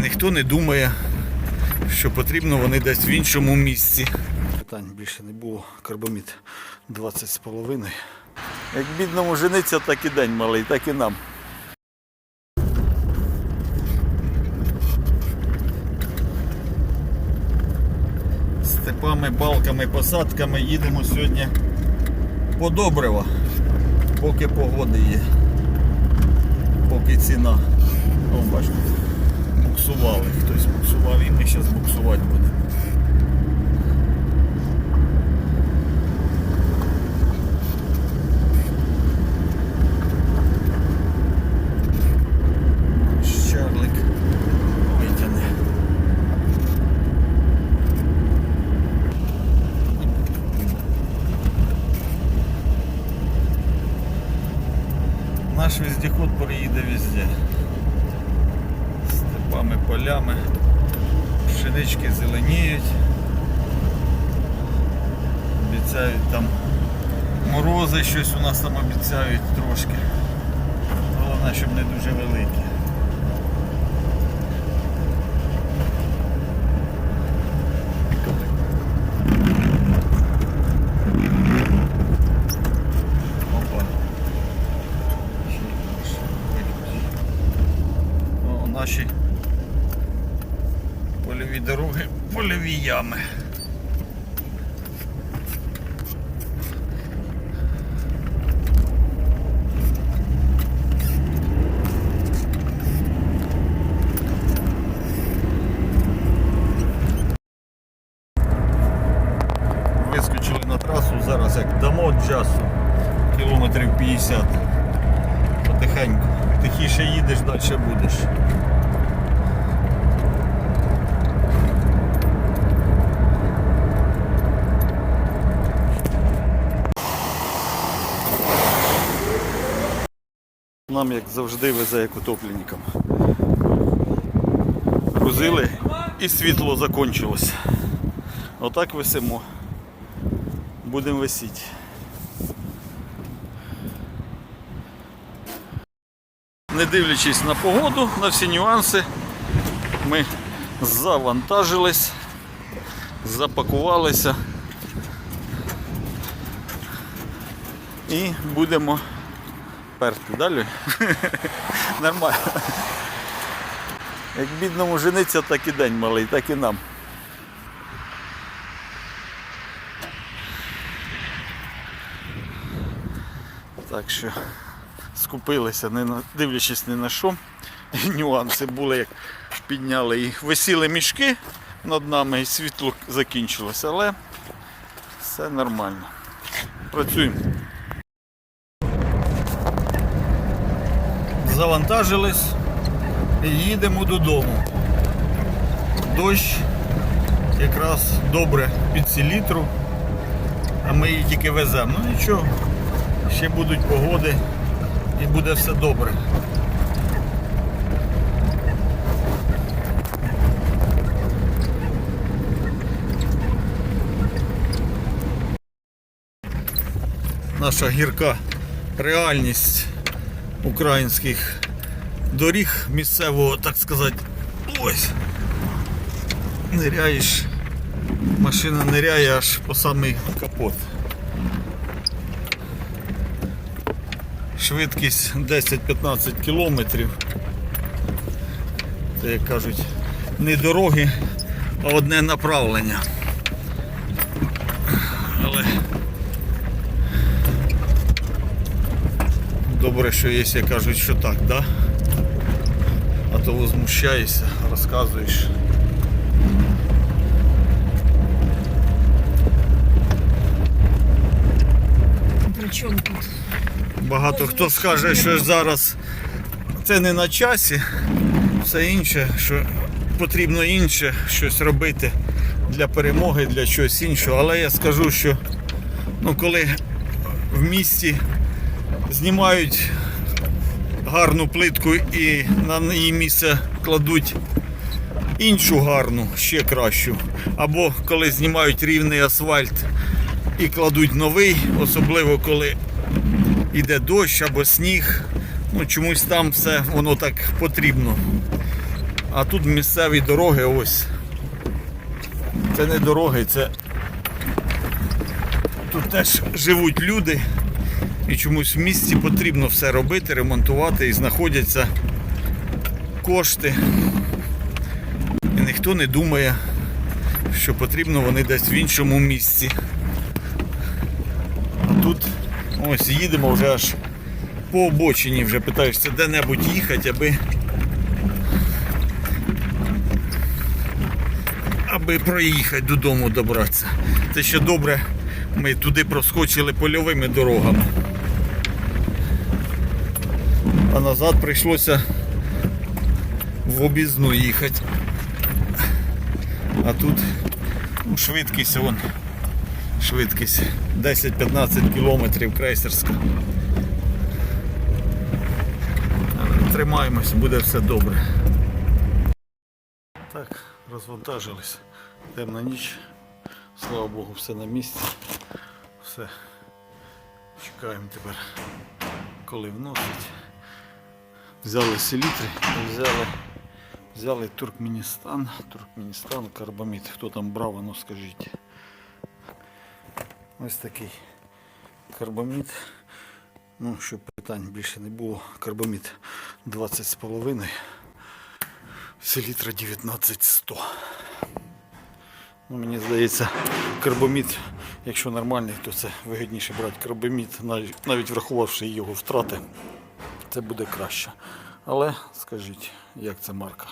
ніхто не думає, що потрібно вони десь в іншому місці. Питань більше не було. Карбомід 20 з половиною. Як бідному жениться, так і день малий, так і нам. Степами, балками, посадками їдемо сьогодні по добрива, поки погоди є, поки ціна. О, бачите, буксували, хтось буксував і ми зараз буксувати будемо. Наш вездеход переїде везде. Степами, полями, пшенички зеленіють. Обіцяють там морози, щось у нас там обіцяють трошки. Головне, щоб не дуже великі. Наші польові дороги, польові ями. Вискочили на трасу, зараз як дамо часу, кілометрів 50. Потихеньку. Тихіше їдеш, далі будеш. Нам, як завжди, везе як утопленникам. Грузили і світло закінчилось. Отак висимо. Будемо висіти. Не дивлячись на погоду, на всі нюанси, ми завантажились, запакувалися і будемо перти далі. Нормально. Як бідному жениться, так і день малий, так і нам. Так що скупилися, не дивлячись ні на що. Нюанси були, як підняли і висіли мішки над нами і світло закінчилося, але все нормально. Працюємо. Завантажились і їдемо додому. Дощ якраз добре під селітру, а ми її тільки веземо. Ну нічого, ще будуть погоди і буде все добре. Наша гірка реальність українських доріг місцевого, так сказати, ось. Ниряєш, машина ниряє аж по самий капот. Швидкість 10-15 кілометрів. Це, як кажуть, не дороги, а одне направлення. Але добре, що є, як кажуть, що так, да? А то возмущаєшся, розказуєш. При чому тут? Багато хто скаже, що зараз це не на часі, все інше, що потрібно інше щось робити для перемоги, для чогось іншого. Але я скажу, що ну, коли в місті знімають гарну плитку і на її місце кладуть іншу гарну, ще кращу. Або коли знімають рівний асфальт і кладуть новий, особливо коли іде дощ або сніг. Ну чомусь там все воно так потрібно. А тут місцеві дороги ось. Це не дороги, це тут теж живуть люди. І чомусь в місті потрібно все робити, ремонтувати і знаходяться кошти. І ніхто не думає, що потрібно вони десь в іншому місці. Тут ось їдемо вже аж по обочині, вже питаєшся де-небудь їхати, аби. Аби проїхати додому добратися. Це ще добре, ми туди проскочили польовими дорогами. А назад прийшлося в обізну їхати. А тут ну, швидкість вон. Швидкість 10-15 кілометрів крейсерська. Тримаємось, буде все добре. Так, розвантажились. Темна ніч. Слава Богу, все на місці. Все. Чекаємо тепер, коли вносить. Взяли селітри, взяли, взяли Туркменістан, Туркменістан, карбамід. Хто там брав, ну скажіть. Ось такий карбамід. Ну, щоб питань більше не було. Карбамід 20,5. Селітра 19100. Ну, мені здається, карбамід, якщо нормальний, то це вигідніше брати карбамід, навіть врахувавши його втрати, це буде краще. Але скажіть, як це марка?